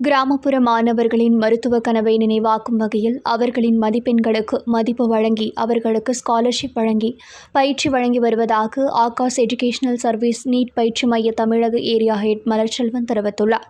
கிராமப்புற மாணவர்களின் மருத்துவ கனவை நினைவாக்கும் வகையில் அவர்களின் மதிப்பெண்களுக்கு மதிப்பு வழங்கி அவர்களுக்கு ஸ்காலர்ஷிப் வழங்கி பயிற்சி வழங்கி வருவதாக ஆகாஷ் எஜுகேஷனல் சர்வீஸ் நீட் பயிற்சி மைய தமிழக ஏரியா ஹெட் மலர்ச்செல்வன் தெரிவித்துள்ளார்.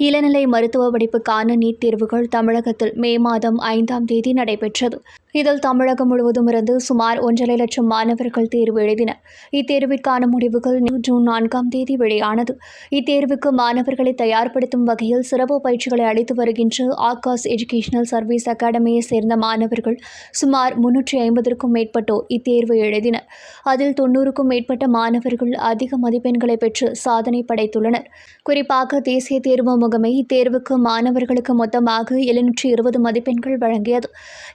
இளநிலை மருத்துவ படிப்புக்கான நீட் தேர்வுகள் தமிழகத்தில் மே மாதம் ஐந்தாம் தேதி நடைபெற்றது. இதில் தமிழகம் முழுவதும் இருந்து சுமார் ஒன்றரை லட்சம் மாணவர்கள் தேர்வு எழுதினர். இத்தேர்விற்கான முடிவுகள் ஜூன் நான்காம் தேதி வெளியானது. இத்தேர்வுக்கு மாணவர்களை தயார்படுத்தும் வகையில் சிறப்பு பயிற்சிகளை அளித்து வருகின்ற ஆகாஷ் எஜுகேஷனல் சர்வீஸ் அகாடமியை சேர்ந்த மாணவர்கள் சுமார் முன்னூற்றி ஐம்பதற்கும் மேற்பட்டோர் இத்தேர்வு எழுதினர். அதில் தொண்ணூறுக்கும் மேற்பட்ட மாணவர்கள் அதிக மதிப்பெண்களை பெற்று சாதனை படைத்துள்ளனர். குறிப்பாக தேசிய தேர்வு முகமை இத்தேர்வுக்கு மாணவர்களுக்கு மொத்தமாக எழுநூற்றி இருபது மதிப்பெண்கள் வழங்கியது.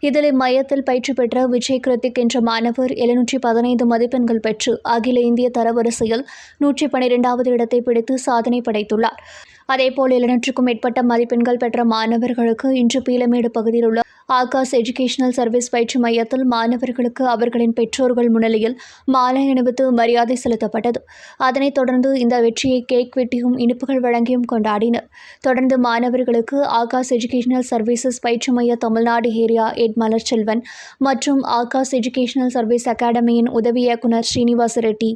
இதில் மையத்தில் பயிற்சி பெற்ற விஜய் கிருத்திக் என்ற மாணவர் எழுநூற்றி பதினைந்து மதிப்பெண்கள் பெற்று அகில இந்திய தரவரிசையில் நூற்றி பனிரெண்டாவது இடத்தை பிடித்து சாதனை படைத்துள்ளார். அதேபோல் எழுநூற்றுக்கும் மேற்பட்ட மதிப்பெண்கள் பெற்ற மாணவர்களுக்கு இன்று பீலமேடு பகுதியில் உள்ள ஆகாஷ் எஜுகேஷனல் சர்வீஸ் பயிற்சி மையத்தில் மாணவர்களுக்கு அவர்களின் பெற்றோர்கள் முன்னிலையில் மாலை அணிவித்து மரியாதை செலுத்தப்பட்டது. அதனைத் தொடர்ந்து இந்த வெற்றியை கேக் வெட்டியும் இனிப்புகள் வழங்கியும் கொண்டாடினர். தொடர்ந்து மாணவர்களுக்கு ஆகாஷ் எஜுகேஷனல் சர்வீசஸ் பயிற்சி மைய தமிழ்நாடு ஏரியா எட் மலர்ச்செல்வன் மற்றும் ஆகாஷ் எஜுகேஷனல் சர்வீஸ் அகாடமியின் உதவி இயக்குனர் ஸ்ரீனிவாச ரெட்டி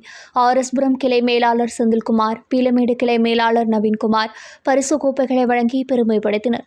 ஆர்எஸ்புரம் கிளை மேலாளர் செந்தில்குமார் பீலமேடு கிளை மேலாளர் நவீன்குமார் பரிசு கோப்பைகளை வழங்கி பெருமைப்படுத்தினர்.